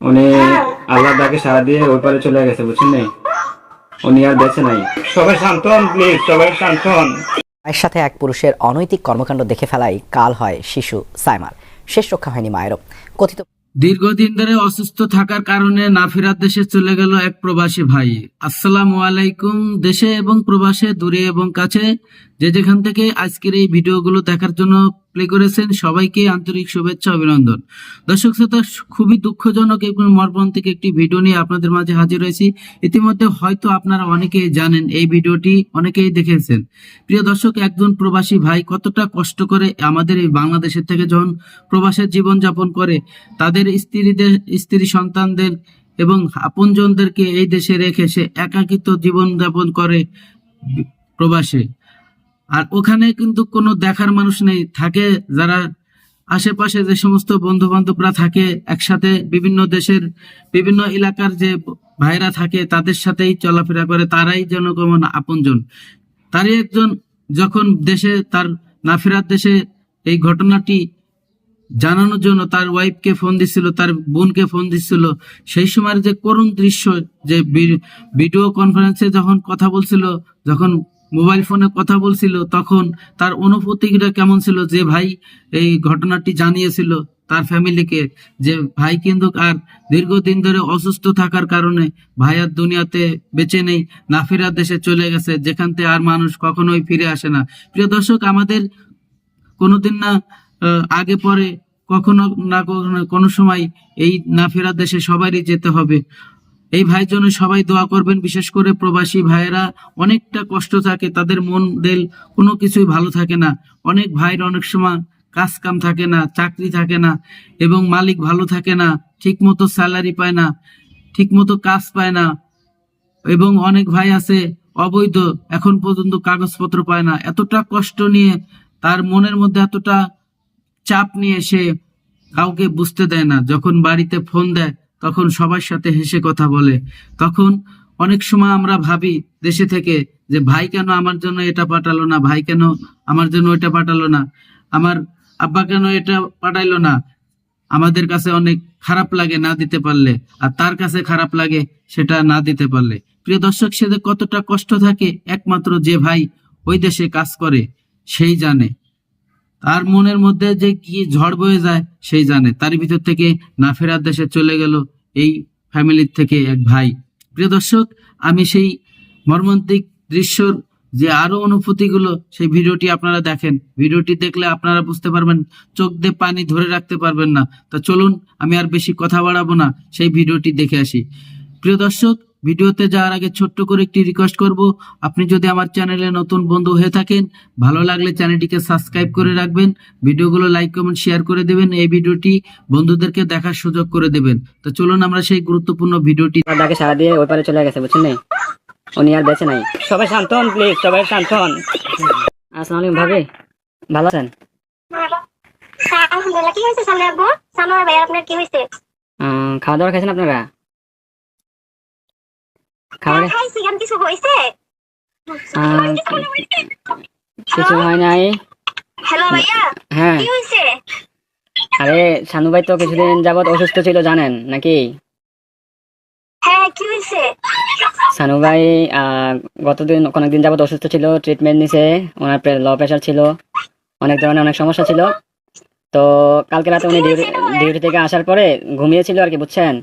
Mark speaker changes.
Speaker 1: উনি আল্লাহ ডাকে সারা দিয়ে ওই পারে চলে গেছে বুঝছেন নি উনি আর বেঁচে নাই। সবাই শান্ত হন প্লিজ সবাই শান্ত হন।
Speaker 2: মায়ের সাথে এক পুরুষের অনৈতিক কর্মকাণ্ড দেখে ফেলাই কাল হয় শিশু সাইমার। শেষ রক্ষা হয়নি মায়েরও। কথিত
Speaker 3: দীর্ঘদিন ধরে অসুস্থ থাকার কারণে নাফিরাত দেশে চলে গেল এক প্রবাসী ভাই। আসসালামু আলাইকুম দেশে এবং প্রবাসে দূরে এবং কাছে। যে যেখান থেকে আজকের এই ভিডিওগুলো দেখার জন্য প্লে করেছেন। সবাইকে আন্তরিক শুভেচ্ছা, অভিনন্দন। দর্শক শ্রোতা, খুবই দুঃখজনক এবং মর্মান্তিক একটি ভিডিও নিয়ে আপনাদের মাঝে হাজির হয়েছি। ইতিমধ্যে হয়তো আপনারা অনেকেই জানেন এই ভিডিওটি অনেকেই দেখেছেন। প্রিয় দর্শক, একজন প্রবাসী ভাই কতটা কষ্ট করে আমাদের এই বাংলাদেশের থেকে যখন প্রবাসের জীবন যাপন করে, তাদের স্ত্রীদের, স্ত্রী সন্তানদের এবং আপনজনদেরকে এই দেশে রেখে সে একাকিত্ব জীবন যাপন করে প্রবাসে। আর ওখানে কিন্তু কোনো দেখার মানুষ নেই। থাকে যারা আশেপাশে যে সমস্ত বন্ধু বান্ধবরা থাকে, একসাথে বিভিন্ন দেশের বিভিন্ন এলাকার যে ভাইরা থাকে, তাদের সাথেই চলাফেরা করে, তারাই যেন কেমন আপনজন। তারই একজন যখন দেশে, তার নাফিরাত দেশে এই ঘটনাটি জানানোর জন্য তার ওয়াইফকে ফোন দিছিল, তার বোনকে ফোন দিছিল, সেই সময়ের যে করুণ দৃশ্য, যে ভিডিও কনফারেন্সে যখন কথা বলছিল, যখন মোবাইল ফোনে কথা বলছিল, তখন তার অনুভূতিটা কেমন ছিল যে ভাই এই ঘটনাটি জানিয়েছিল তার ফ্যামিলিকে যে ভাই কিন্তু আর দীর্ঘদিন ধরে অসুস্থ থাকার কারণে ভাই আর দুনিয়াতে বেঁচে নেই নাফিরাত দেশে চলে গেছে, যেখান থেকে আর মানুষ কখনোই ফিরে আসে না। প্রিয় দর্শক, আমাদের কোনোদিন না আগে পরে কখনো না কখনো কোনো সময় এই নাফেরা দেশে সবারই যেতে হবে। এই ভাইয়ের জন্য সবাই দোয়া করবেন। বিশেষ করে প্রবাসী ভাইয়েরা, অনেকটা কষ্ট থাকে, তাদের মন দেল কোনো কিছুই ভালো থাকে না। অনেক ভাইয়ের অনেক সময় কাজ কাম থাকে না, চাকরি থাকে না, এবং মালিক ভালো থাকে না ঠিক মতো স্যালারি পায় না ঠিক মতো কাজ পায় না, এবং অনেক ভাই আছে অবৈধ, এখন পর্যন্ত কাগজপত্র পায় না। এতটা কষ্ট নিয়ে, তার মনের মধ্যে এতটা চাপ নিয়ে সে কাউকে বুঝতে দেয় না। যখন বাড়িতে ফোন দেয় তখন সবার সাথে হেসে কথা বলে। তখন অনেক সময় আমরা ভাবি দেশে থেকে যে, ভাই কেন আমার জন্য এটা পাঠালো না? ভাই কেন আমার জন্য ওইটা পাঠালো না? আমার আব্বা কেন এটা পাঠাইলো না? আমাদের কাছে অনেক খারাপ লাগে না দিতে পারলে। আর তার কাছে খারাপ লাগে সেটা না দিতে পারলে। প্রিয় দর্শক, সে কতটা কষ্ট থাকে, একমাত্র যে ভাই ওই দেশে কাজ করে, সেই জানে। তার মনের মধ্যে যে কি ঝড় বয়ে যায়, সেই জানে। তার ভিতর থেকে না ফেরার দেশে চলে গেল এই ফ্যামিলির থেকে এক ভাই। প্রিয় দর্শক, আমি সেই মর্মান্তিক দৃশ্যর যে আরও অনুভূতিগুলো, সেই ভিডিওটি আপনারা দেখেন। ভিডিওটি দেখলে আপনারা বুঝতে পারবেন, চোখ দিয়ে পানি ধরে রাখতে পারবেন না। তা চলুন, আমি আর বেশি কথা বাড়াবো না, সেই ভিডিওটি দেখে আসি। প্রিয় দর্শক ভিডিওতে যাওয়ার আগে ছোট্ট করে একটি রিকোয়েস্ট করব। আপনি যদি আমার চ্যানেলে নতুন বন্ধু হয়ে থাকেন ভালো লাগলে চ্যানেলটিকে সাবস্ক্রাইব করে রাখবেন ভিডিওগুলো লাইক কমেন্ট শেয়ার করে দেবেন এই ভিডিওটি বন্ধুদেরকে দেখার সুযোগ করে দেবেন। তো চলুন আমরা সেই গুরুত্বপূর্ণ ভিডিওটি
Speaker 4: আল্লাহ সারা দিয়ে ওই পারে চলে গেছে বুঝছেন নি? উনি আর বেঁচে নাই। সবাই শান্ত হন প্লিজ সবাই শান্ত হন। আসসালামু আলাইকুম ভাবি। ভালো আছেন?
Speaker 5: হ্যাঁ আলহামদুলিল্লাহ কি হয়েছে সামনে আব্বু? সানোয়ার ভাই আপনার কি হয়েছে?
Speaker 4: খাওয়া দাওয়া খাইছেন আপনারা?
Speaker 5: হ্যাঁ কিছু হয়েছে
Speaker 4: আহ, কিছু হয় নাই।
Speaker 5: হ্যালো ভাইয়া?
Speaker 4: হ্যাঁ।
Speaker 5: কি হয়েছে
Speaker 4: আরে শানু ভাই তো কিছুদিন যাবত অসুস্থ ছিল জানেন নাকি?
Speaker 5: হ্যাঁ কি হয়েছে
Speaker 4: শানু ভাই গতদিন অনেকদিন যাবত অসুস্থ ছিল ট্রিটমেন্ট নিছে ওনার লো প্রেশার ছিল অনেক ধরনের অনেক সমস্যা ছিল। তো কালকে রাতে উনি ডিউটি থেকে আসার পরে ঘুমিয়েছিল আর কি বুঝছেন?